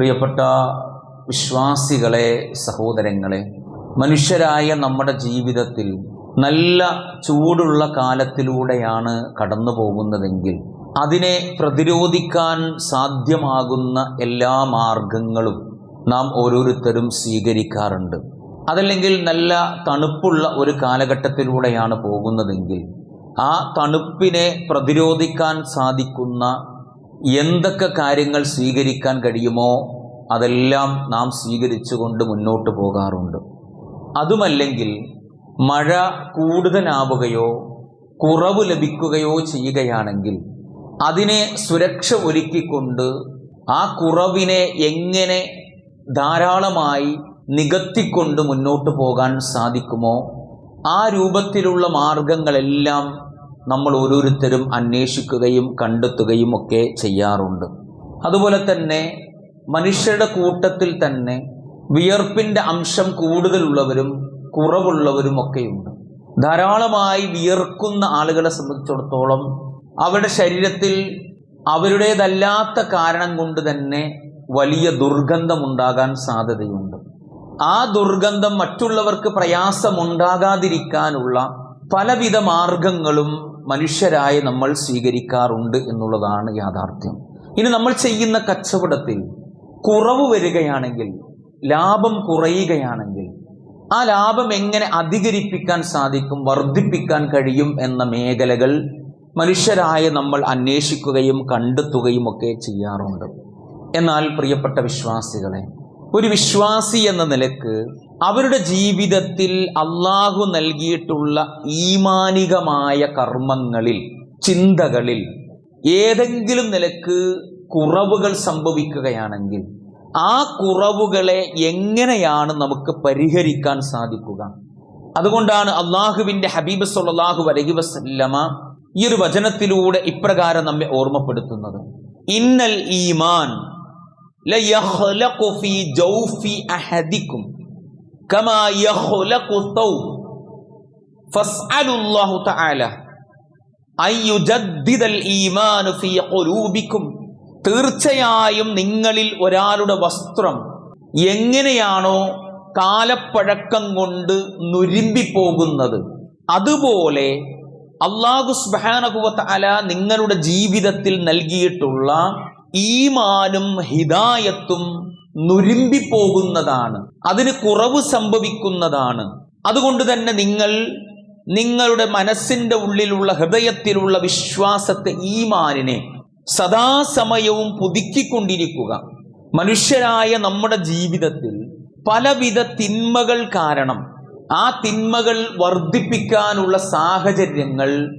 പ്രിയപ്പെട്ട വിശ്വാസികളെ സഹോദരങ്ങളെ മനുഷ്യരായ നമ്മുടെ ജീവിതത്തിൽ നല്ല ചൂടുള്ള കാലത്തിലൂടെയാണ് കടന്നു പോകുന്നതെങ്കിൽ അതിനെ പ്രതിരോധിക്കാൻ സാധ്യമാകുന്ന എല്ലാ മാർഗങ്ങളും നാം ഓരോരുത്തരും സ്വീകരിക്കാറുണ്ട്. അതല്ലെങ്കിൽ നല്ല തണുപ്പുള്ള ഒരു കാലഘട്ടത്തിലൂടെയാണ് പോകുന്നതെങ്കിൽ ആ തണുപ്പിനെ പ്രതിരോധിക്കാൻ സാധിക്കുന്ന എന്തൊക്കെ കാര്യങ്ങൾ സ്വീകരിക്കാൻ കഴിയുമോ അതെല്ലാം നാം സ്വീകരിച്ചുകൊണ്ട് മുന്നോട്ട് പോകാറുണ്ട്. അതുമല്ലെങ്കിൽ മഴ കൂടുതലാവുകയോ കുറവ് ലഭിക്കുകയോ ചെയ്യുകയാണെങ്കിൽ അതിനെ സുരക്ഷ ഒരുക്കിക്കൊണ്ട് ആ കുറവിനെ എങ്ങനെ ധാരാളമായി നികത്തിക്കൊണ്ട് മുന്നോട്ട് പോകാൻ സാധിക്കുമോ ആ രൂപത്തിലുള്ള മാർഗങ്ങളെല്ലാം നമ്മൾ ഓരോരുത്തരും അന്വേഷിക്കുകയും കണ്ടെത്തുകയും ഒക്കെ ചെയ്യാറുണ്ട്. അതുപോലെ തന്നെ മനുഷ്യരുടെ കൂട്ടത്തിൽ തന്നെ വിയർപ്പിന്റെ അംശം കൂടുതലുള്ളവരും കുറവുള്ളവരും ഒക്കെയുണ്ട്. ധാരാളമായി വിയർക്കുന്ന ആളുകളെ സംബന്ധിച്ചിടത്തോളം അവരുടെ ശരീരത്തിൽ അവരുടേതല്ലാത്ത കാരണം കൊണ്ട് തന്നെ വലിയ ദുർഗന്ധമുണ്ടാകാൻ സാധ്യതയുണ്ട്. ആ ദുർഗന്ധം മറ്റുള്ളവർക്ക് പ്രയാസമുണ്ടാകാതിരിക്കാനുള്ള പലവിധ മാർഗങ്ങളും മനുഷ്യരായി നമ്മൾ സ്വീകരിക്കാറുണ്ട് എന്നുള്ളതാണ് യാഥാർത്ഥ്യം. ഇനി നമ്മൾ ചെയ്യുന്ന കച്ചവടത്തിൽ കുറവ് വരികയാണെങ്കിൽ ലാഭം കുറയുകയാണെങ്കിൽ ആ ലാഭം എങ്ങനെ അധികരിപ്പിക്കാൻ സാധിക്കും വർദ്ധിപ്പിക്കാൻ കഴിയും എന്ന മേഖലകൾ മനുഷ്യരായ നമ്മൾ അന്വേഷിക്കുകയും കണ്ടെത്തുകയും ഒക്കെ ചെയ്യാറുണ്ട്. എന്നാൽ പ്രിയപ്പെട്ട വിശ്വാസികളെ ഒരു വിശ്വാസി എന്ന നിലയ്ക്ക് അവരുടെ ജീവിതത്തിൽ അള്ളാഹു നൽകിയിട്ടുള്ള ഈമാനികമായ കർമ്മങ്ങളിൽ ചിന്തകളിൽ ഏതെങ്കിലും നിലയ്ക്ക് കുറവുകൾ സംഭവിക്കുകയാണെങ്കിൽ ആ കുറവുകളെ എങ്ങനെയാണ് നമുക്ക് പരിഹരിക്കാൻ സാധിക്കുക? അതുകൊണ്ടാണ് അള്ളാഹുവിന്റെ ഹബീബ് സൊല്ലാഹു അലഹി വസല്ലമ ഈ ഒരു വചനത്തിലൂടെ ഇപ്രകാരം നമ്മെ ഓർമ്മപ്പെടുത്തുന്നത്. ഇന്നൽ ഈമാൻ ലയഖ്ലഖു ഫീ ജൗഫി അഹദിക്കും തീർച്ചയായും നിങ്ങളിൽ ഒരാളുടെ വസ്ത്രം എങ്ങനെയാണോ കാലപ്പഴക്കം കൊണ്ട് നുരുമ്പിപ്പോകുന്നത്. അതുപോലെ അള്ളാഹു സ്ബാനകുവത്ത് അല നിങ്ങളുടെ ജീവിതത്തിൽ നൽകിയിട്ടുള്ള ഈമാനും ഹിദായത്തും നുരുമ്പിപ്പോകുന്നതാണ്. അതിന് കുറവ് സംഭവിക്കുന്നതാണ്. അതുകൊണ്ട് തന്നെ നിങ്ങൾ നിങ്ങളുടെ മനസ്സിന്റെ ഉള്ളിലുള്ള ഹൃദയത്തിലുള്ള വിശ്വാസത്തെ ഈമാനിനെ സദാസമയവും പുതുക്കിക്കൊണ്ടിരിക്കുക. മനുഷ്യരായ നമ്മുടെ ജീവിതത്തിൽ പലവിധ തിന്മകൾ കാരണം ആ തിന്മകൾ വർദ്ധിപ്പിക്കാനുള്ള സാഹചര്യങ്ങൾ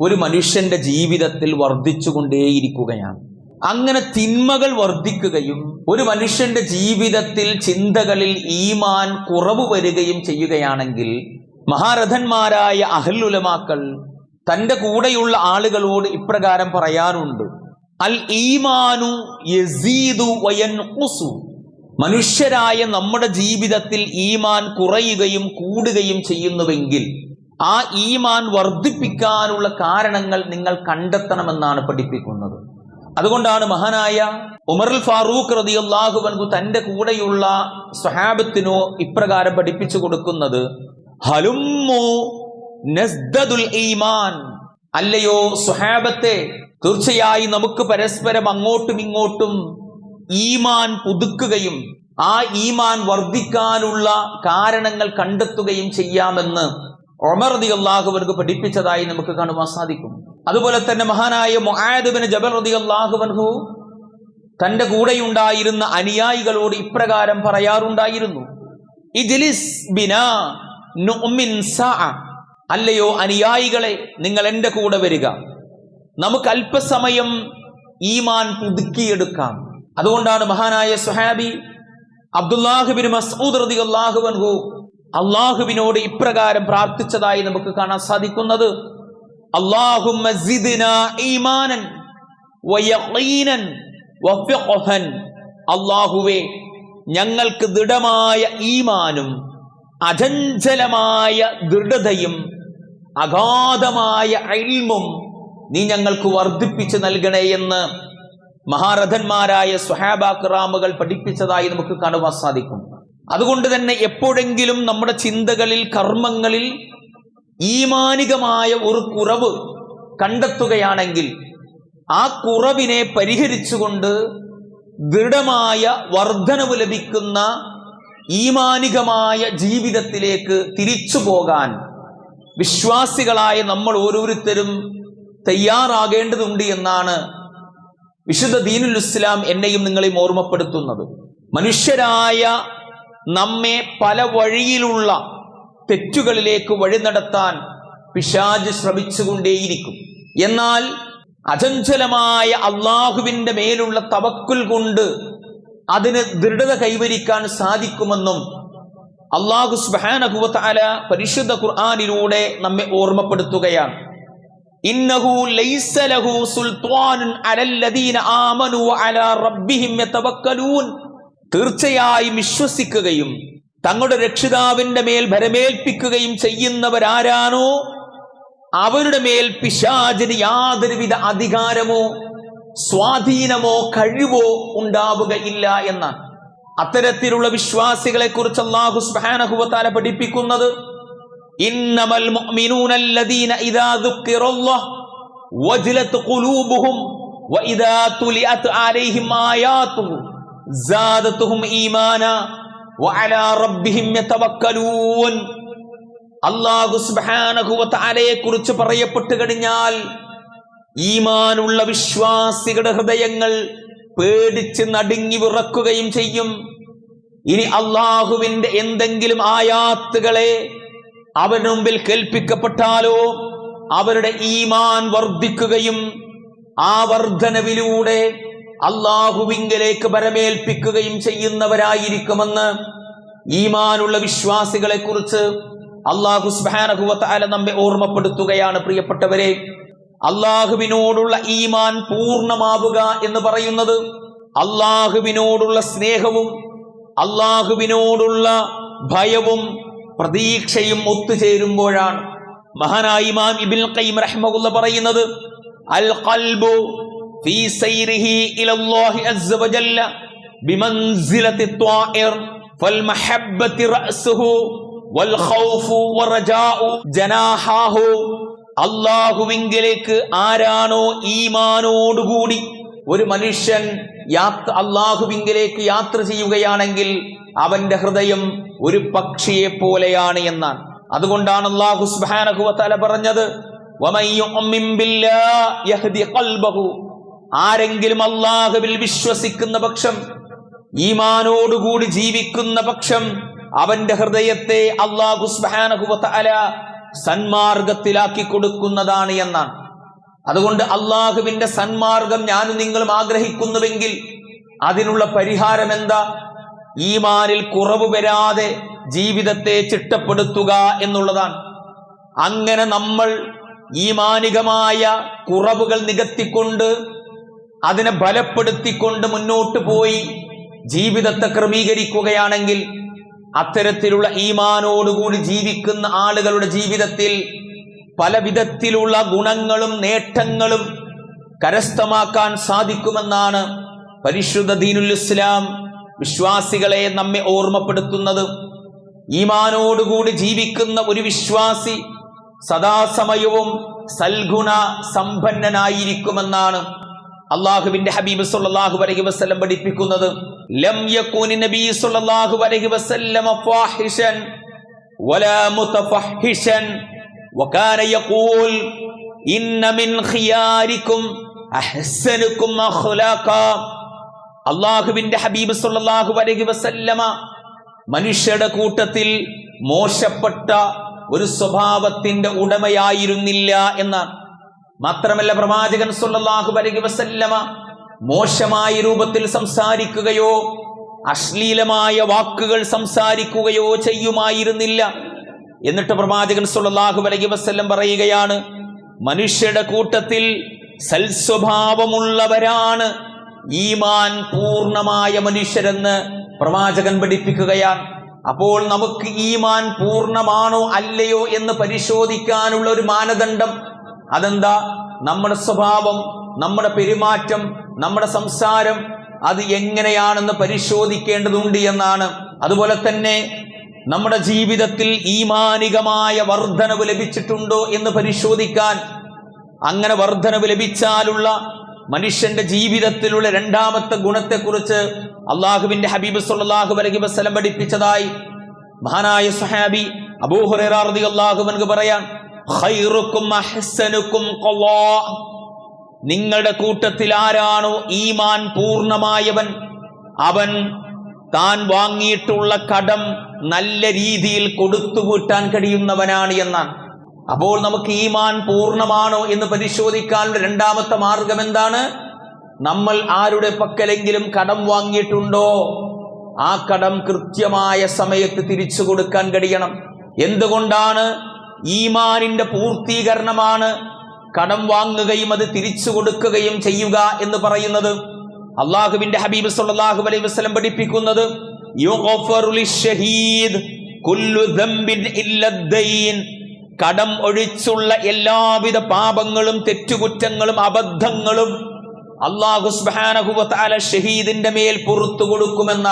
ഒരു മനുഷ്യന്റെ ജീവിതത്തിൽ വർദ്ധിച്ചുകൊണ്ടേയിരിക്കുകയാണ്. അങ്ങനെ തിന്മകൾ വർദ്ധിക്കുകയും ഒരു മനുഷ്യന്റെ ജീവിതത്തിൽ ചിന്തകളിൽ ഈമാൻ കുറവ് വരികയും ചെയ്യുകയാണെങ്കിൽ മഹാരഥന്മാരായ അഹല്ലുലമാക്കൾ തന്റെ കൂടെയുള്ള ആളുകളോട് ഇപ്രകാരം പറയാറുണ്ട്. അൽ ഈമാനു യസീദു വയൻ ഉസു. മനുഷ്യരായ നമ്മുടെ ജീവിതത്തിൽ ഈമാൻ കുറയുകയും കൂടുകയും ചെയ്യുന്നുവെങ്കിൽ ആ ഈമാൻ വർദ്ധിപ്പിക്കാനുള്ള കാരണങ്ങൾ നിങ്ങൾ കണ്ടെത്തണമെന്നാണ് പഠിപ്പിക്കുന്നത്. അതുകൊണ്ടാണ് മഹാനായ ഉമറുൽ ഫാറൂഖ് റതി അള്ളാഹുബൻകു തന്റെ കൂടെയുള്ള സ്വഹാബത്തിനോ ഇപ്രകാരം പഠിപ്പിച്ചു കൊടുക്കുന്നത് ഹലുമ്മു ഈമാൻ. അല്ലയോ സുഹാബത്തെ തീർച്ചയായും നമുക്ക് പരസ്പരം അങ്ങോട്ടും ഇങ്ങോട്ടും ഈമാൻ പുതുക്കുകയും ആ ഈമാൻ വർദ്ധിക്കാനുള്ള കാരണങ്ങൾ കണ്ടെത്തുകയും ചെയ്യാമെന്ന് ഒമർ റതി അള്ളാഹുവർക്ക് പഠിപ്പിച്ചതായി നമുക്ക് കാണുവാൻ സാധിക്കും. അതുപോലെ തന്നെ മഹാനായ മൊഹാദുബിന് ജബൽ റതി അള്ളാഹുബൻഹു തന്റെ കൂടെയുണ്ടായിരുന്ന അനുയായികളോട് ഇപ്രകാരം പറയാറുണ്ടായിരുന്നു. ഇജ്ലിസ് ബിനാ. അല്ലയോ അനുയായികളെ നിങ്ങൾ എന്റെ കൂടെ വരിക. നമുക്ക് അല്പസമയം ഈമാൻ പുതുക്കിയെടുക്കാം. അതുകൊണ്ടാണ് മഹാനായ സുഹാബി അബ്ദുല്ലാഹുബിൻ മസൂദ് റതി അള്ളാഹുബൻഹു അള്ളാഹുബിനോട് ഇപ്രകാരം പ്രാർത്ഥിച്ചതായി നമുക്ക് കാണാൻ സാധിക്കുന്നത്. അള്ളാഹുമ്മ സിദ്നാ ഈമാനൻ വയഖീനൻ വഫിഖ്ഹൻ അള്ളാഹുവേ ഞങ്ങൾക്ക് ദൃഢമായ ഈമാനും അചഞ്ചലമായ ദൃഢതയും അഗാധമായ അൽമും നീ ഞങ്ങൾക്ക് വർദ്ധിപ്പിച്ചു നൽകണേ എന്ന് മഹാരഥന്മാരായ സുഹാബാക്രാമുകൾ പഠിപ്പിച്ചതായി നമുക്ക് കാണുവാൻ സാധിക്കും. അതുകൊണ്ട് തന്നെ എപ്പോഴെങ്കിലും നമ്മുടെ ചിന്തകളിൽ കർമ്മങ്ങളിൽ ഈമാനികമായ ഒരു കുറവ് കണ്ടെത്തുകയാണെങ്കിൽ ആ കുറവിനെ പരിഹരിച്ചുകൊണ്ട് ദൃഢമായ വർധനവ് ലഭിക്കുന്ന ഈമാനികമായ ജീവിതത്തിലേക്ക് തിരിച്ചു പോകാൻ വിശ്വാസികളായ നമ്മൾ ഓരോരുത്തരും തയ്യാറാകേണ്ടതുണ്ട് എന്നാണ് വിശുദ്ധ ദീനുൽ ഇസ്ലാം എന്നെയും നിങ്ങളെയും ഓർമ്മപ്പെടുത്തുന്നത്. മനുഷ്യരായ നമ്മെ പല വഴിയിലുള്ള തെറ്റുകളിലേക്ക് വഴി നടത്താൻ പിശാജ് ശ്രമിച്ചുകൊണ്ടേയിരിക്കും. എന്നാൽ അചഞ്ചലമായ അള്ളാഹുവിന്റെ മേലുള്ള തവക്കുൽ കൊണ്ട് അതിന് ദൃഢത കൈവരിക്കാൻ സാധിക്കുമെന്നും അള്ളാഹു സുബാനഹുവല പരിശുദ്ധ ഖുർആാനിലൂടെ നമ്മെ ഓർമ്മപ്പെടുത്തുകയാണ്. ഇന്നഹു അലല്ലദീന അല റബ്ബിഹിം യതവക്കലൂൻ. തീർച്ചയായും വിശ്വസിക്കുകയും തങ്ങളുടെ രക്ഷിതാവിന്റെ മേൽ ഭരമേൽപ്പിക്കുകയും ചെയ്യുന്നവരാരാണോ? അവരുടെ മേൽ പിശാചിന് യാതൊരുവിധ അധികാരമോ സ്വാധീനമോ കഴിവോ ഉണ്ടാവുകയില്ല എന്ന അത്തരത്തിലുള്ള വിശ്വാസികളെ കുറിച്ച് അള്ളാഹു സുബ്ഹാനഹുവതാല പഠിപ്പിക്കുന്നത് ഇന്നമൽ യതവക്കലൂൻ അള്ളാഹു കുറിച്ച് പറയപ്പെട്ടു കഴിഞ്ഞാൽ ഈമാനുള്ള വിശ്വാസികളുടെ ഹൃദയങ്ങൾ പേടിച്ച് നടുങ്ങി വിറക്കുകയും ചെയ്യും. ഇനി അള്ളാഹുവിന്റെ എന്തെങ്കിലും ആയാത്തുകളെ അവരുടെ മുമ്പിൽ കേൾപ്പിക്കപ്പെട്ടാലോ അവരുടെ ഈമാൻ വർദ്ധിക്കുകയും ആ വർധനവിലൂടെ അള്ളാഹുവിങ്കലേക്ക് പരമേൽപ്പിക്കുകയും ചെയ്യുന്നവരായിരിക്കുമെന്ന് ഈമാനുള്ള വിശ്വാസികളെ കുറിച്ച് അള്ളാഹു സ്ബാനഹുവല നമ്മെ ഓർമ്മപ്പെടുത്തുകയാണ് പ്രിയപ്പെട്ടവരെ. അള്ളാഹുവിനോടുള്ള ഈമാൻ പൂർണമാവുക എന്ന് പറയുന്നത് അള്ളാഹുവിനോടുള്ള സ്നേഹവും അള്ളാഹുവിനോടുള്ള ഭയവും പ്രതീക്ഷയും ഒത്തുചേരുമ്പോഴാണ്. മഹാനായ ഇമാം ഇബിൻ ഖയ്യിം റഹ്മഹുല്ല പറയുന്നത് അൽ ഖൽബു അള്ളാഹുവിങ്കിലേക്ക് ആരാണോ ഈമാനോടുകൂടി ഒരു മനുഷ്യൻ യാത്ര അള്ളാഹുവിങ്കിലേക്ക് യാത്ര ചെയ്യുകയാണെങ്കിൽ അവന്റെ ഹൃദയം ഒരു പക്ഷിയെ പോലെയാണ് എന്നാണ്. അതുകൊണ്ടാണ് അള്ളാഹു സുബ്ഹാനഹു വതആല പറഞ്ഞത് ആരെങ്കിലും അള്ളാഹുവിൽ വിശ്വസിക്കുന്ന പക്ഷം ഈമാനോടുകൂടി ജീവിക്കുന്ന പക്ഷം അവന്റെ ഹൃദയത്തെ അള്ളാഹു സുബ്ഹാനഹു വതആല സന്മാർഗത്തിലാക്കി കൊടുക്കുന്നതാണ് എന്നാണ്. അതുകൊണ്ട് അള്ളാഹുവിന്റെ സന്മാർഗം ഞാനും നിങ്ങളും ആഗ്രഹിക്കുന്നുവെങ്കിൽ അതിനുള്ള പരിഹാരം എന്താ ഈമാനിൽ കുറവ് വരാതെ ജീവിതത്തെ ചിട്ടപ്പെടുത്തുക എന്നുള്ളതാണ്. അങ്ങനെ നമ്മൾ ഈമാനികമായ കുറവുകൾ നികത്തിക്കൊണ്ട് അതിനെ ബലപ്പെടുത്തിക്കൊണ്ട് മുന്നോട്ട് പോയി ജീവിതത്തെ ക്രമീകരിക്കുകയാണെങ്കിൽ അത്തരത്തിലുള്ള ഈമാനോടുകൂടി ജീവിക്കുന്ന ആളുകളുടെ ജീവിതത്തിൽ പല വിധത്തിലുള്ള ഗുണങ്ങളും നേട്ടങ്ങളും കരസ്ഥമാക്കാൻ സാധിക്കുമെന്നാണ് പരിശുദ്ധ ദീനുൽ ഇസ്ലാം വിശ്വാസികളെ നമ്മെ ഓർമ്മപ്പെടുത്തുന്നത്. ഈമാനോടുകൂടി ജീവിക്കുന്ന ഒരു വിശ്വാസി സദാസമയവും സൽഗുണ സമ്പന്നനായിരിക്കുമെന്നാണ് അള്ളാഹുവിന്റെ ഹബീബ് സല്ലല്ലാഹു അലൈഹി വസല്ലം പഠിപ്പിക്കുന്നത് ലം യകൂനി നബി സല്ലല്ലാഹു അലൈഹി വസല്ലം ഫാഹിഷൻ വലാ മുതഫഹിഷൻ وكان يقول إن من خياركم أحسنكم أخلاقا അള്ളാഹുവിന്റെ ഹബീബ് സല്ലല്ലാഹു അലൈഹി വസല്ലമ മനുഷ്യരുടെ കൂട്ടത്തിൽ മോശപ്പെട്ട ഒരു സ്വഭാവത്തിന്റെ ഉടമയായിരുന്നില്ല എന്നാണ് മാത്രമല്ല പ്രവാചകൻ സുല്ലാഹു അലൈഹി വസല്ലമ മോശമായ രൂപത്തിൽ സംസാരിക്കുകയോ അശ്ലീലമായ വാക്കുകൾ സംസാരിക്കുകയോ ചെയ്യുമായിരുന്നില്ല. എന്നിട്ട് പ്രവാചകൻ സുല്ലാഹു അലൈഹി വസല്ലം പറയുകയാണ് മനുഷ്യരുടെ കൂട്ടത്തിൽ സൽസ്വഭാവമുള്ളവരാണ് ഈമാൻ പൂർണമായ മനുഷ്യരെന്ന് പ്രവാചകൻ പഠിപ്പിക്കുകയാണ്. അപ്പോൾ നമുക്ക് ഈമാൻ പൂർണമാണോ അല്ലയോ എന്ന് പരിശോധിക്കാനുള്ള ഒരു മാനദണ്ഡം അതെന്താ നമ്മുടെ സ്വഭാവം നമ്മുടെ പെരുമാറ്റം നമ്മുടെ സംസാരം അത് എങ്ങനെയാണെന്ന് പരിശോധിക്കേണ്ടതുണ്ട് എന്നാണ് അതുപോലെ തന്നെ നമ്മുടെ ജീവിതത്തിൽ ഈമാനികമായ വർധനവ് ലഭിച്ചിട്ടുണ്ടോ എന്ന് പരിശോധിക്കാൻ അങ്ങനെ വർധനവ് ലഭിച്ചാലുള്ള മനുഷ്യന്റെ ജീവിതത്തിലുള്ള രണ്ടാമത്തെ ഗുണത്തെക്കുറിച്ച് അള്ളാഹുവിന്റെ ഹബീബ് സുല്ലാഹു അലൈഹി വസ്ലം പഠിപ്പിച്ചതായി മഹാനായ സുഹാബി അബൂഹുറൈറ അള്ളാഹുവൻക്ക് പറയാൻ. നിങ്ങളുടെ കൂട്ടത്തിൽ ആരാണോ ഈമാൻ പൂർണമായവൻ അവൻ താൻ വാങ്ങിയിട്ടുള്ള കടം നല്ല രീതിയിൽ കൊടുത്തുകൂട്ടാൻ കഴിയുന്നവനാണ് എന്നാണ്. അപ്പോൾ നമുക്ക് ഈമാൻ പൂർണമാണോ എന്ന് പരിശോധിക്കാനുള്ള രണ്ടാമത്തെ മാർഗം എന്താണ്? നമ്മൾ ആരുടെ പക്കലെങ്കിലും കടം വാങ്ങിയിട്ടുണ്ടോ? ആ കടം കൃത്യമായ സമയത്ത് തിരിച്ചു കൊടുക്കാൻ കഴിയണം. എന്തുകൊണ്ടാണ്? ഈമാനിന്റെ പൂർത്തീകരണമാണ്. കടം വാങ്ങുകയും അത് തിരിച്ചു കൊടുക്കുകയും ചെയ്യുക എന്ന് പറയുന്നത് അള്ളാഹുവിന്റെ ഹബീബ് സല്ലല്ലാഹു അലൈഹി വസ്ലം പഠിപ്പിക്കുന്നത് കടം ഒഴിച്ചുള്ള എല്ലാവിധ പാപങ്ങളും തെറ്റുകുറ്റങ്ങളും അബദ്ധങ്ങളും അള്ളാഹു ഷഹീദിന്റെ മേൽ പുറത്തു കൊടുക്കുമെന്ന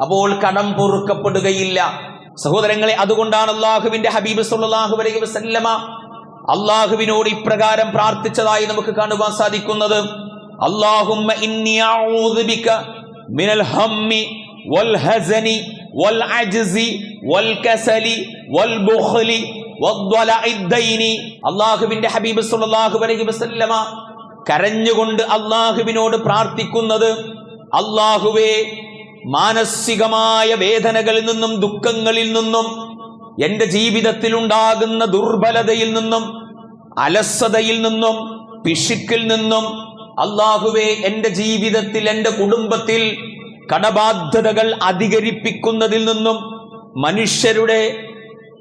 അപ്പോൾ കടം പൊറുക്കപ്പെടുകയില്ല. സഹോദരങ്ങളെ അതുകൊണ്ടാണ് അള്ളാഹുവിന്റെ ഹബീബ് സുല്ലാഹു അലൈഹി വസല്ലമ അള്ളാഹുവിനോട് ഇപ്രകാരം പ്രാർത്ഥിച്ചതായി നമുക്ക് കാണുവാൻ സാധിക്കുന്നത്. അള്ളാഹുമ്മ ഇന്നി അഊദു ബിക മിനൽ ഹമ്മി വൽ ഹസനി വൽ അജ്സി വൽ കസലി വൽ ബുഖ്ലി അള്ളാഹുവിന്റെ ഹബീബ് സല്ലല്ലാഹു അലൈഹി വസല്ലമ കരഞ്ഞുകൊണ്ട് അള്ളാഹുവിനോട് പ്രാർത്ഥിക്കുന്നത് അള്ളാഹുവേ മാനസികമായ വേദനകളിൽ നിന്നും ദുഃഖങ്ങളിൽ നിന്നും എന്റെ ജീവിതത്തിൽ ഉണ്ടാകുന്ന ദുർബലതയിൽ നിന്നും അലസതയിൽ നിന്നും പിശുക്കിൽ നിന്നും അള്ളാഹുവെ എന്റെ ജീവിതത്തിൽ എന്റെ കുടുംബത്തിൽ കടബാധ്യതകൾ അധികരിപ്പിക്കുന്നതിൽ നിന്നും മനുഷ്യരുടെ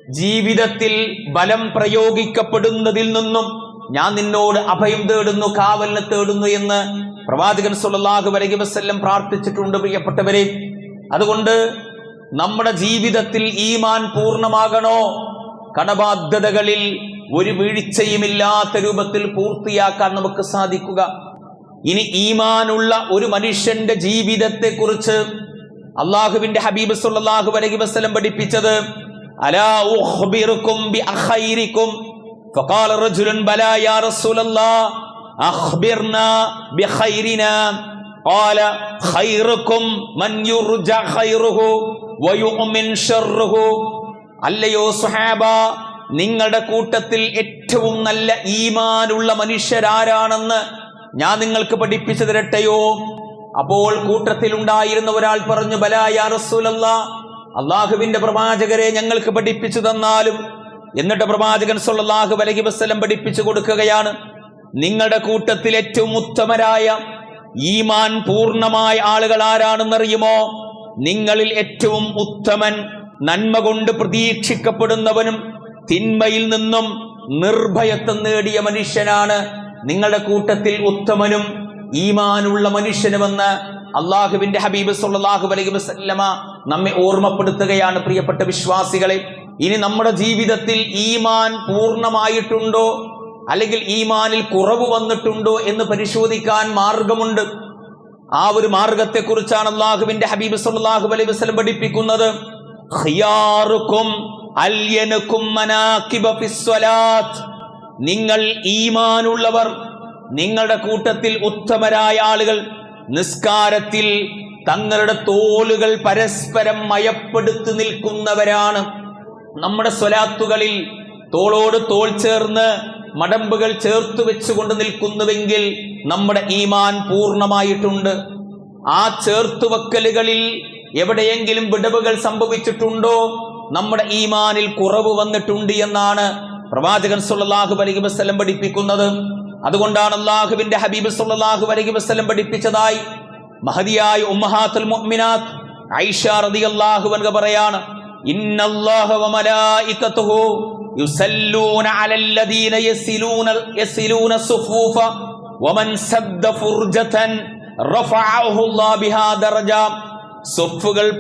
ജീവിതത്തിൽ ബലം പ്രയോഗിക്കപ്പെടുന്നതിൽ നിന്നും ഞാൻ നിന്നോട് അഭയം തേടുന്നു കാവലിനെ തേടുന്നു എന്ന് പ്രവാചകൻ സുല്ലാഹു വരകി വസ്ല്ലം പ്രാർത്ഥിച്ചിട്ടുണ്ട് പ്രിയപ്പെട്ടവരെ. അതുകൊണ്ട് നമ്മുടെ ജീവിതത്തിൽ ഈമാൻ പൂർണമാകണോ? കടബാധ്യതകളിൽ ഒരു വീഴ്ചയുമില്ലാത്ത രൂപത്തിൽ പൂർത്തിയാക്കാൻ നമുക്ക് സാധിക്കുക. ഇനി ഈമാനുള്ള ഒരു മനുഷ്യന്റെ ജീവിതത്തെ കുറിച്ച് അള്ളാഹുവിന്റെ ഹബീബ് സുല്ലാഹു അലൈഹി വസ്ലം പഠിപ്പിച്ചത് അലാ فقال رجل بلى يا رسول الله أخبرنا بخيرنا قال خيركم من يرجى خيره ويؤمن شره അല്ലയോ സുഹാബ നിങ്ങളുടെ കൂട്ടത്തിൽ ഏറ്റവും നല്ല ഈമാനുള്ള മനുഷ്യരാരാണെന്ന് ഞാൻ നിങ്ങൾക്ക് പഠിപ്പിച്ചു തരട്ടെയോ അപ്പോൾ കൂട്ടത്തിൽ ഉണ്ടായിരുന്ന ഒരാൾ പറഞ്ഞു ബലായ റസൂലല്ല അള്ളാഹുവിന്റെ പ്രവാചകരെ ഞങ്ങൾക്ക് പഠിപ്പിച്ചു തന്നാലും എന്നിട്ട് പ്രവാചകൻ സൊല്ലാഹു വലഹി വസല്ലം പഠിപ്പിച്ചു കൊടുക്കുകയാണ്. നിങ്ങളുടെ കൂട്ടത്തിൽ ഏറ്റവും ഉത്തമരായ ഈമാൻ പൂർണമായ ആളുകൾ ആരാണെന്നറിയുമോ? നിങ്ങളിൽ ഏറ്റവും ഉത്തമൻ നന്മ കൊണ്ട് പ്രതീക്ഷിക്കപ്പെടുന്നവനും തിന്മയിൽ നിന്നും നിർഭയത്വം നേടിയ മനുഷ്യനാണ്. നിങ്ങളുടെ കൂട്ടത്തിൽ ഉത്തമനും ഈമാനുള്ള മനുഷ്യനുമെന്ന് അള്ളാഹുവിന്റെ ഹബീബ് സുല്ലാഹു അലൈഹി വസ്ലമ നമ്മെ ഓർമ്മപ്പെടുത്തുകയാണ് പ്രിയപ്പെട്ട വിശ്വാസികളെ. ഇനി നമ്മുടെ ജീവിതത്തിൽ ഈമാൻ പൂർണമായിട്ടുണ്ടോ? അല്ലെങ്കിൽ ഈമാനിൽ കുറവ് വന്നിട്ടുണ്ടോ എന്ന് പരിശോധിക്കാൻ മാർഗമുണ്ട്. ആ ഒരു മാർഗത്തെക്കുറിച്ചാണ് അള്ളാഹുവിന്റെ ഹബീബ് സല്ലല്ലാഹു അലൈ വസ്ലം പഠിപ്പിക്കുന്നത്. നിങ്ങൾ ഈമാനുള്ളവർ നിങ്ങളുടെ കൂട്ടത്തിൽ ഉത്തമരായ ആളുകൾ നിസ്കാരത്തിൽ തങ്ങളുടെ തോലുകൾ പരസ്പരം മയപ്പെടുത്തി നിൽക്കുന്നവരാണ്. നമ്മുടെ സ്വലാത്തുകളിൽ തോളോട് തോൾ ചേർന്ന് മടമ്പുകൾ ചേർത്ത് വെച്ചുകൊണ്ട് നിൽക്കുന്നുവെങ്കിൽ നമ്മുടെ ഈമാൻ പൂർണമായിട്ടുണ്ട്. ആ ചേർത്തുവെക്കലുകളിൽ എവിടെയെങ്കിലും വിടവുകൾ സംഭവിച്ചിട്ടുണ്ടോ? നമ്മുടെ ഈമാനിൽ കുറവ് വന്നിട്ടുണ്ട് എന്നാണ് പ്രവാചകൻ സുല്ലാഹു അലൈഹി വസല്ലം പഠിപ്പിക്കുന്നത്. അതുകൊണ്ടാണ് അള്ളാഹുവിന്റെ ഹബീബ് സുല്ലാഹു അലൈഹി വസല്ലം പഠിപ്പിച്ചതായി മഹദിയായ ഉമ്മഹാത്തുൽ മുഅ്മിനാത്ത് ഐഷ റളിയല്ലാഹു അൻഹ പറയാണ്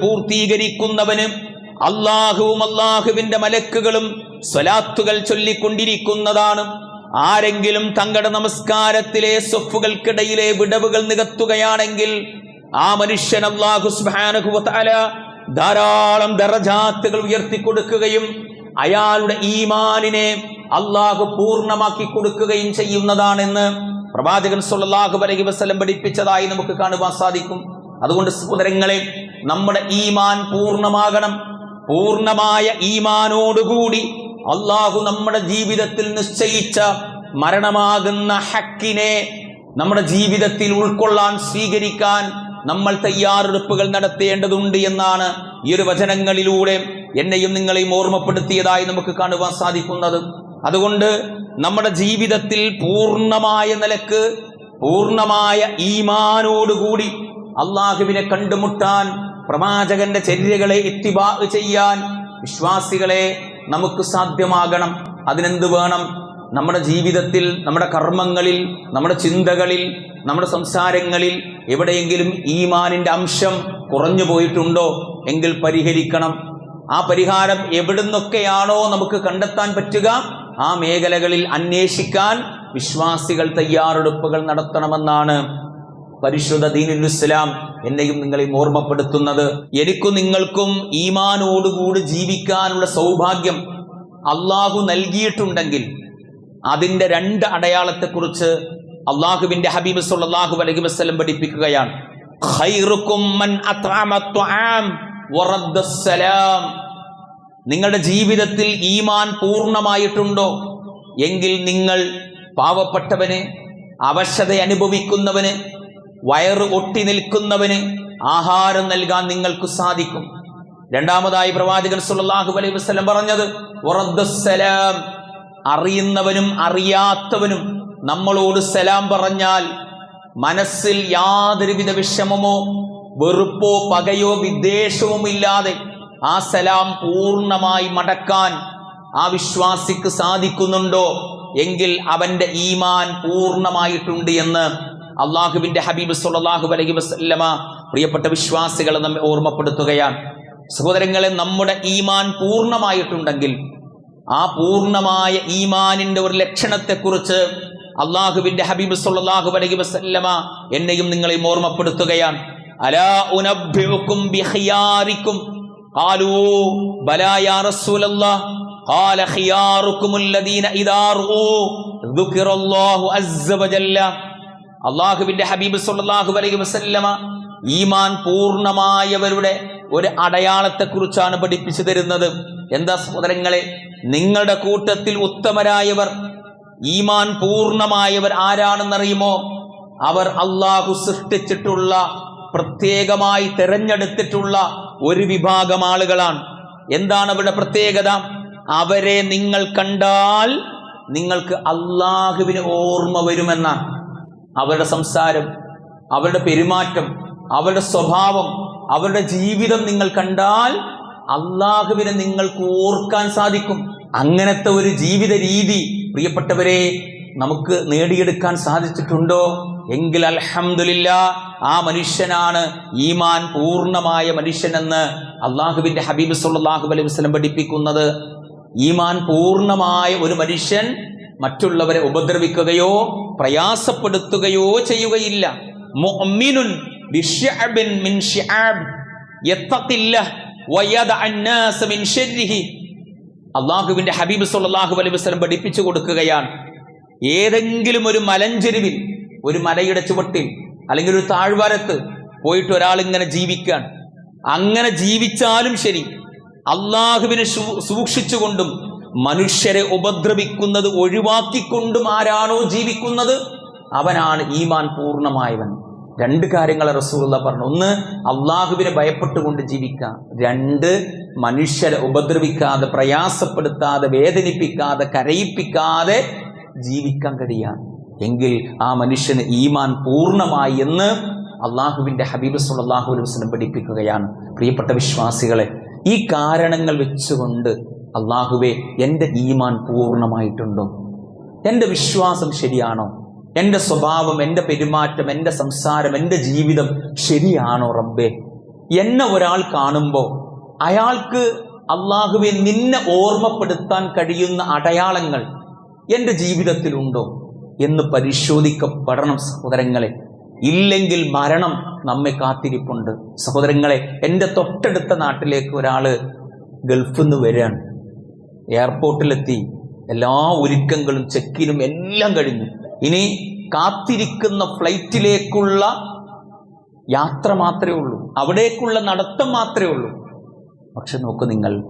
പൂർത്തീകരിക്കുന്നവന് അള്ളാഹുവും അള്ളാഹുവിന്റെ മലക്കുകളും സ്വലാത്തുകൾ ചൊല്ലിക്കൊണ്ടിരിക്കുന്നതാണ്. ആരെങ്കിലും തങ്ങളുടെ നമസ്കാരത്തിലെ സ്വഫുകൾക്കിടയിലെ വിടവുകൾ നികത്തുകയാണെങ്കിൽ ആ മനുഷ്യൻ അള്ളാഹു തആല ധാരാളം ദറജാത്തുകൾ ഉയർത്തി കൊടുക്കുകയും അയാളുടെ ഈമാനിനെ അള്ളാഹു പൂർണമാക്കി കൊടുക്കുകയും ചെയ്യുന്നതാണെന്ന് പ്രവാചകൻ സുല്ലാഹു വലഹി വസ്ലം പഠിപ്പിച്ചതായി നമുക്ക് കാണുവാൻ സാധിക്കും. അതുകൊണ്ട് സഹോദരങ്ങളെ നമ്മുടെ ഈമാൻ പൂർണമാകണം. പൂർണമായ ഈമാനോടുകൂടി അള്ളാഹു നമ്മുടെ ജീവിതത്തിൽ നിശ്ചയിച്ച മരണമാകുന്ന ഹക്കിനെ നമ്മുടെ ജീവിതത്തിൽ ഉൾക്കൊള്ളാൻ സ്വീകരിക്കാൻ നമ്മൾ തയ്യാറെടുപ്പുകൾ നടത്തേണ്ടതുണ്ട് എന്നാണ് ഈ ഒരു വചനങ്ങളിലൂടെ എന്നെയും നിങ്ങളെയും ഓർമ്മപ്പെടുത്തിയതായി നമുക്ക് കാണുവാൻ സാധിക്കുന്നത്. അതുകൊണ്ട് നമ്മുടെ ജീവിതത്തിൽ പൂർണമായ നിലയ്ക്ക് പൂർണമായ ഈമാനോടുകൂടി അള്ളാഹുവിനെ കണ്ടുമുട്ടാൻ പ്രവാചകന്റെ ചര്യകളെ എത്തിബാ ചെയ്യാൻ വിശ്വാസികളെ നമുക്ക് സാധ്യമാകണം. അതിനെന്ത് വേണം? നമ്മുടെ ജീവിതത്തിൽ നമ്മുടെ കർമ്മങ്ങളിൽ നമ്മുടെ ചിന്തകളിൽ നമ്മുടെ സംസാരങ്ങളിൽ എവിടെയെങ്കിലും ഈമാനിന്റെ അംശം കുറഞ്ഞു പോയിട്ടുണ്ടോ എങ്കിൽ പരിഹരിക്കണം. ആ പരിഹാരം എവിടുന്നൊക്കെയാണോ നമുക്ക് കണ്ടെത്താൻ പറ്റുക ആ മേഖലകളിൽ അന്വേഷിക്കാൻ വിശ്വാസികൾ തയ്യാറെടുപ്പുകൾ നടത്തണമെന്നാണ് പരിശുദ്ധ ദീനുൽ ഇസ്ലാം എന്നെയും നിങ്ങളെയും ഓർമ്മപ്പെടുത്തുന്നത്. എനിക്കും നിങ്ങൾക്കും ഈമാനോടുകൂടി ജീവിക്കാനുള്ള സൗഭാഗ്യം അള്ളാഹു നൽകിയിട്ടുണ്ടെങ്കിൽ അതിന്റെ രണ്ട് അടയാളത്തെക്കുറിച്ച് അള്ളാഹുവിന്റെ ഹബീബ് സല്ലല്ലാഹു അലഹി വസ്ലം പഠിപ്പിക്കുകയാണ്. നിങ്ങളുടെ ജീവിതത്തിൽ ഈമാൻ പൂർണമായിട്ടുണ്ടോ? എങ്കിൽ നിങ്ങൾ പാവപ്പെട്ടവന് അവശത അനുഭവിക്കുന്നവന് വയറ് ഒട്ടി നിൽക്കുന്നവന് ആഹാരം നൽകാൻ നിങ്ങൾക്ക് സാധിക്കും. രണ്ടാമതായി പ്രവാചകൻ സുല്ലാഹു അലൈഹി വസല്ലം പറഞ്ഞത് അറിയുന്നവനും അറിയാത്തവനും നമ്മളോട് സലാം പറഞ്ഞാൽ മനസ്സിൽ യാതൊരുവിധ വിഷമമോ വെറുപ്പോ പകയോ വിദ്വേഷവും ഇല്ലാതെ ആ സലാം പൂർണമായി മടക്കാൻ ആ വിശ്വാസിക്ക് സാധിക്കുന്നുണ്ടോ? എങ്കിൽ അവന്റെ ഈമാൻ പൂർണമായിട്ടുണ്ട് എന്ന് അള്ളാഹുവിന്റെ ഹബീബ് സുല്ലാഹു അലൈഹി വസല്ലമ പ്രിയപ്പെട്ട വിശ്വാസികളെ നമ്മെ ഓർമ്മപ്പെടുത്തുകയാണ്. സഹോദരങ്ങളെ നമ്മുടെ ഈമാൻ പൂർണമായിട്ടുണ്ടെങ്കിൽ ആ പൂർണ്ണമായ ഈമാനിന്റെ ഒരു ലക്ഷണത്തെക്കുറിച്ച് അള്ളാഹുവിന്റെ ഹബീബ് സല്ലല്ലാഹു അലൈഹി വസല്ലമ എന്നെയും നിങ്ങളെയും ഓർമ്മപ്പെടുത്തുകയാണ് അലാ ഉനബ്ബിഉക്കും ബിഖിയാരിക്കും ഖാലൂ ബലാ യാ റസൂലല്ലാഹ് قال خياركم الذين إذا رؤوا ذكر الله عز وجل അള്ളാഹുവിന്റെ ഹബീബ് സല്ലല്ലാഹു അലൈഹി വസല്ലമ ഈമാൻ പൂർണ്ണമായവരുടെ ഒരു അടയാളത്തെക്കുറിച്ചാണ് പഠിപ്പിച്ചു തരുന്നത് എന്താ സഹോദരങ്ങളെ? നിങ്ങളുടെ കൂട്ടത്തിൽ ഉത്തമരായവർ ഈമാൻ പൂർണമായവർ ആരാണെന്നറിയുമോ? അവർ അള്ളാഹു സൃഷ്ടിച്ചിട്ടുള്ള പ്രത്യേകമായി തിരഞ്ഞെടുത്തിട്ടുള്ള ഒരു വിഭാഗം ആളുകളാണ്. എന്താണ് അവരുടെ പ്രത്യേകത? അവരെ നിങ്ങൾ കണ്ടാൽ നിങ്ങൾക്ക് അള്ളാഹുവിന് ഓർമ്മ വരുമെന്നാണ്. അവരുടെ സംസാരം അവരുടെ പെരുമാറ്റം അവരുടെ സ്വഭാവം അവരുടെ ജീവിതം നിങ്ങൾ കണ്ടാൽ അള്ളാഹുവിനെ നിങ്ങൾക്ക് ഓർക്കാൻ സാധിക്കും. അങ്ങനത്തെ ഒരു ജീവിത രീതി പ്രിയപ്പെട്ടവരെ നമുക്ക് നേടിയെടുക്കാൻ സാധിച്ചിട്ടുണ്ടോ? എങ്കിൽ അലഹമില്ല ആ മനുഷ്യനാണ് ഈമാൻ പൂർണമായ മനുഷ്യനെന്ന് അള്ളാഹുവിന്റെ ഹബീബ് സുല്ലാഹു അലൈഹി വസ്ലം പഠിപ്പിക്കുന്നത്. ഈമാൻ പൂർണമായ ഒരു മനുഷ്യൻ മറ്റുള്ളവരെ ഉപദ്രവിക്കുകയോ പ്രയാസപ്പെടുത്തുകയോ ചെയ്യുകയില്ല. മുഅ്മിനുൻ അള്ളാഹുവിന്റെ ഹബീബ് സല്ലല്ലാഹു അലൈഹി വസ്ലം പഠിപ്പിച്ചു കൊടുക്കുകയാണ്. ഏതെങ്കിലും ഒരു മലഞ്ചെരുവിൽ ഒരു മലയുടെ ചുവട്ടിൽ അല്ലെങ്കിൽ ഒരു താഴ്വാരത്ത് പോയിട്ട് ഒരാൾ ഇങ്ങനെ ജീവിക്കാൻ അങ്ങനെ ജീവിച്ചാലും ശരി അള്ളാഹുവിനെ സൂക്ഷിച്ചുകൊണ്ടും മനുഷ്യരെ ഉപദ്രവിക്കുന്നത് ഒഴിവാക്കിക്കൊണ്ടും ആരാണോ ജീവിക്കുന്നത്? അവനാണ് ഈമാൻ പൂർണമായവൻ. രണ്ട് കാര്യങ്ങൾ റസൂള്ള പറഞ്ഞു. ഒന്ന് അള്ളാഹുവിനെ ഭയപ്പെട്ടുകൊണ്ട് ജീവിക്കാം രണ്ട് മനുഷ്യരെ ഉപദ്രവിക്കാതെ പ്രയാസപ്പെടുത്താതെ വേദനിപ്പിക്കാതെ കരയിപ്പിക്കാതെ ജീവിക്കാൻ കഴിയാം എങ്കിൽ ആ മനുഷ്യന് ഈമാൻ പൂർണമായി എന്ന് അള്ളാഹുവിന്റെ ഹബീബ് സല്ലല്ലാഹു അലൈഹി പഠിപ്പിക്കുകയാണ്. പ്രിയപ്പെട്ട വിശ്വാസികളെ ഈ കാരണങ്ങൾ വെച്ചുകൊണ്ട് അള്ളാഹുവെ എന്റെ ഈമാൻ പൂർണമായിട്ടുണ്ടോ? എന്റെ വിശ്വാസം ശരിയാണോ? എന്റെ സ്വഭാവം എന്റെ പെരുമാറ്റം എന്റെ സംസാരം എന്റെ ജീവിതം ശരിയാണോ റബ്ബേ? എന്നെ ഒരാൾ കാണുമ്പോൾ അയാൾക്ക് അള്ളാഹുവെ നിന്നെ ഓർമ്മപ്പെടുത്താൻ കഴിയുന്ന അടയാളങ്ങൾ എന്റെ ജീവിതത്തിലുണ്ടോ എന്ന് പരിശോധിക്കപ്പെടണം സഹോദരങ്ങളെ. ഇല്ലെങ്കിൽ മരണം നമ്മെ കാത്തിരിപ്പുണ്ട്. സഹോദരങ്ങളെ എന്റെ തൊട്ടടുത്ത നാട്ടിലേക്ക് ഒരാൾ ഗൾഫിൽ നിന്ന് വരികയാണ്. എയർപോർട്ടിലെത്തി. എല്ലാ ഒരുക്കങ്ങളും ചെക്കിനും എല്ലാം കഴിഞ്ഞു. ഇനി കാത്തിരിക്കുന്ന ഫ്ലൈറ്റിലേക്കുള്ള യാത്ര മാത്രമേ ഉള്ളൂ. അവിടേക്കുള്ള നടത്തം മാത്രമേ ഉള്ളൂ. പക്ഷെ നോക്കൂ നിങ്ങൾ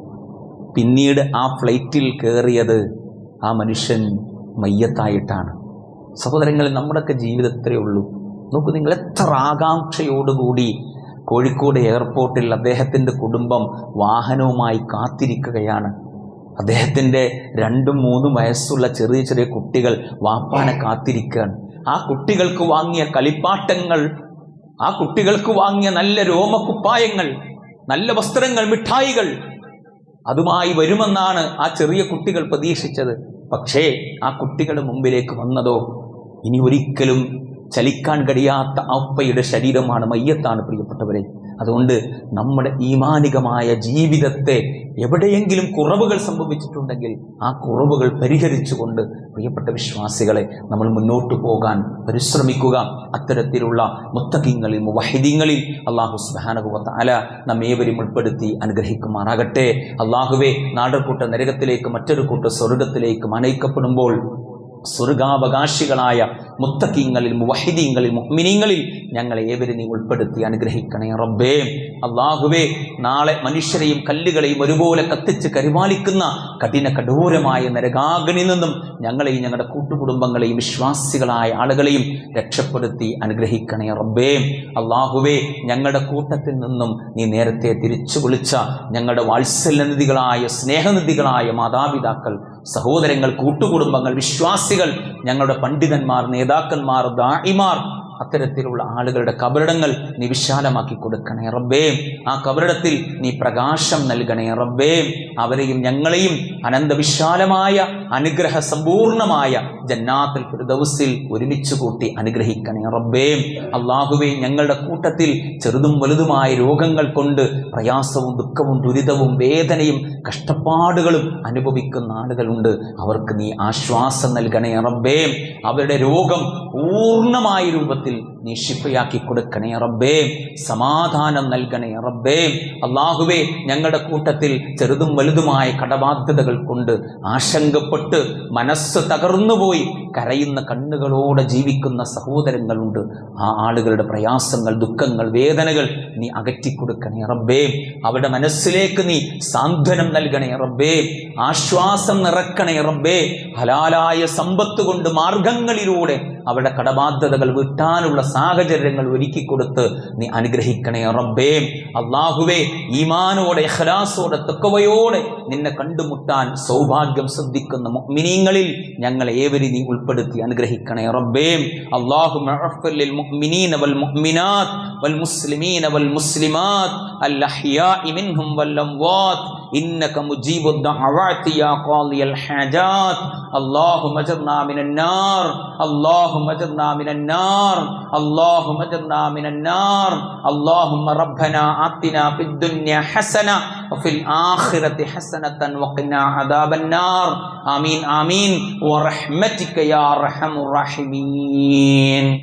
പിന്നീട് ആ ഫ്ലൈറ്റിൽ കയറിയത് ആ മനുഷ്യൻ മയ്യത്തായിട്ടാണ്. സഹോദരങ്ങൾ നമ്മുടെയൊക്കെ ജീവിതത്തിലേ ഉള്ളൂ. നോക്കൂ നിങ്ങൾ എത്ര ആകാംക്ഷയോടുകൂടി കോഴിക്കോട് എയർപോർട്ടിൽ അദ്ദേഹത്തിന്റെ കുടുംബം വാഹനവുമായി കാത്തിരിക്കുകയാണ്. അദ്ദേഹത്തിന്റെ രണ്ടും മൂന്നും വയസ്സുള്ള ചെറിയ ചെറിയ കുട്ടികൾ വാപ്പാനെ കാത്തിരിക്കുകയാണ്. ആ കുട്ടികൾക്ക് വാങ്ങിയ കളിപ്പാട്ടങ്ങൾ ആ കുട്ടികൾക്ക് വാങ്ങിയ നല്ല രോമക്കുപ്പായങ്ങൾ നല്ല വസ്ത്രങ്ങൾ മിഠായികൾ അതുമായി വരുമെന്നാണ് ആ ചെറിയ കുട്ടികൾ പ്രതീക്ഷിച്ചത്. പക്ഷേ ആ കുട്ടികളുടെ മുമ്പിലേക്ക് വന്നതോ ഇനി ഒരിക്കലും ചലിക്കാൻ കഴിയാത്ത അപ്പയുടെ ശരീരമാണ് മയ്യത്താണ് പ്രിയപ്പെട്ടവരെ. അതുകൊണ്ട് നമ്മുടെ ഈമാനികമായ ജീവിതത്തെ എവിടെയെങ്കിലും കുറവുകൾ സംഭവിച്ചിട്ടുണ്ടെങ്കിൽ ആ കുറവുകൾ പരിഹരിച്ചുകൊണ്ട് പ്രിയപ്പെട്ട വിശ്വാസികളെ നമ്മൾ മുന്നോട്ട് പോകാൻ പരിശ്രമിക്കുക. അത്തരത്തിലുള്ള മുത്തകിങ്ങളിൽ വഹിദിങ്ങളിൽ അള്ളാഹു സുബാനകുവത്ത അല നമ്മേവരും ഉൾപ്പെടുത്തി അനുഗ്രഹിക്കുമാറാകട്ടെ. അള്ളാഹുവെ നാടർക്കൂട്ട നരകത്തിലേക്ക് മറ്റൊരു കൂട്ട സ്വർഗത്തിലേക്ക് മനയിക്കപ്പെടുമ്പോൾ സ്വർഗാവകാശികളായ മുത്തക്കിങ്ങളിൽ മുവഹിദീങ്ങളിൽ മുഹ്മിനീങ്ങളിൽ ഞങ്ങളെ ഏവരും നീ ഉൾപ്പെടുത്തി അനുഗ്രഹിക്കണേ റബ്ബേ. അള്ളാഹുവേ നാളെ മനുഷ്യരെയും കല്ലുകളെയും ഒരുപോലെ കത്തിച്ച് കരിപാലിക്കുന്ന കഠിന കഠോരമായ നരകാഗ്നിൽ നിന്നും ഞങ്ങളെയും ഞങ്ങളുടെ കൂട്ടുകുടുംബങ്ങളെയും വിശ്വാസികളായ ആളുകളെയും രക്ഷപ്പെടുത്തി അനുഗ്രഹിക്കണേ റബ്ബേ. അള്ളാഹുവേ ഞങ്ങളുടെ കൂട്ടത്തിൽ നിന്നും നീ നേരത്തെ തിരിച്ചു വിളിച്ച ഞങ്ങളുടെ വാത്സല്യനിധികളായ സ്നേഹനിധികളായ മാതാപിതാക്കൾ സഹോദരങ്ങൾ കൂട്ടുകുടുംബങ്ങൾ വിശ്വാസികൾ ഞങ്ങളുടെ പണ്ഡിതന്മാർ നേതാക്കന്മാർ ദായിമാർ അത്തരത്തിലുള്ള ആളുകളുടെ കബറിടങ്ങൾ നീ വിശാലമാക്കി കൊടുക്കണേ റബ്ബേ. ആ കബറിടത്തിൽ നീ പ്രകാശം നൽകണേ റബ്ബേ. അവരെയും ഞങ്ങളെയും അനന്തവിശാലമായ അനുഗ്രഹ സമ്പൂർണമായ ജന്നാത്തിൽ ഫിർദൗസിൽ ഒരുമിച്ച് കൂട്ടി അനുഗ്രഹിക്കണേ റബ്ബേ. അള്ളാഹുവേ ഞങ്ങളുടെ കൂട്ടത്തിൽ ചെറുതും വലുതുമായ രോഗങ്ങൾ കൊണ്ട് പ്രയാസവും ദുഃഖവും ദുരിതവും വേദനയും കഷ്ടപ്പാടുകളും അനുഭവിക്കുന്ന ആളുകളുണ്ട്. അവർക്ക് നീ ആശ്വാസം നൽകണേ റബ്ബേ. അവരുടെ രോഗം പൂർണമായ രൂപത്തിൽ ಮಾಡುತ್ತೇನೆ നീ ഷിഫയാക്കി കൊടുക്കണേ റബ്ബേ. സമാധാനം നൽകണേ റബ്ബേ. അള്ളാഹുവേ ഞങ്ങളുടെ കൂട്ടത്തിൽ ചെറുതും വലുതുമായ കടബാധ്യതകൾ കൊണ്ട് ആശങ്കപ്പെട്ട് മനസ്സ് തകർന്നുപോയി കരയുന്ന കണ്ണുകളോടെ ജീവിക്കുന്ന സഹോദരങ്ങളുണ്ട്. ആ ആളുകളുടെ പ്രയാസങ്ങൾ ദുഃഖങ്ങൾ വേദനകൾ നീ അകറ്റിക്കൊടുക്കണേ റബ്ബേ. അവരുടെ മനസ്സിലേക്ക് നീ സാന്ത്വനം നൽകണേ റബ്ബേ. ആശ്വാസം നിറക്കണേ റബ്ബേ. ഹലാലായ സമ്പത്ത് കൊണ്ട് മാർഗങ്ങളിലൂടെ അവരുടെ കടബാധ്യതകൾ വിട്ടാനുള്ള സാഹചര്യങ്ങൾ ഒരുക്കി കൊടുത്ത് നീ അനുഗ്രഹിക്കണേ റബ്ബേ. അള്ളാഹുവേ ഈമാനോടെ ഹലാസോടെ തെക്കവയോടെ നിന്നെ കണ്ടുമുട്ടാൻ സൗഭാഗ്യം ശ്രദ്ധിക്കുന്ന മുഅ്മിനീങ്ങളിൽ ഞങ്ങളെ ഏവരി നീ ഉൾപ്പെടുത്തി അനുഗ്രഹിക്കണേ റബ്ബേ. അള്ളാഹു മുഅ്മിനീന വൽ മുഅ്മിനാത്ത് വൽ മുസ്ലിമീന إنك مجيب الدعوات يا قاضي الحاجات. اللهم اجرنا من النار. اللهم اجرنا من النار. اللهم اجرنا من النار. اللهم ربنا آتنا في الدنيا حسنة وفي الآخرة حسنة وقنا عذاب النار. آمين آمين. ورحمتك يا أرحم الراحمين.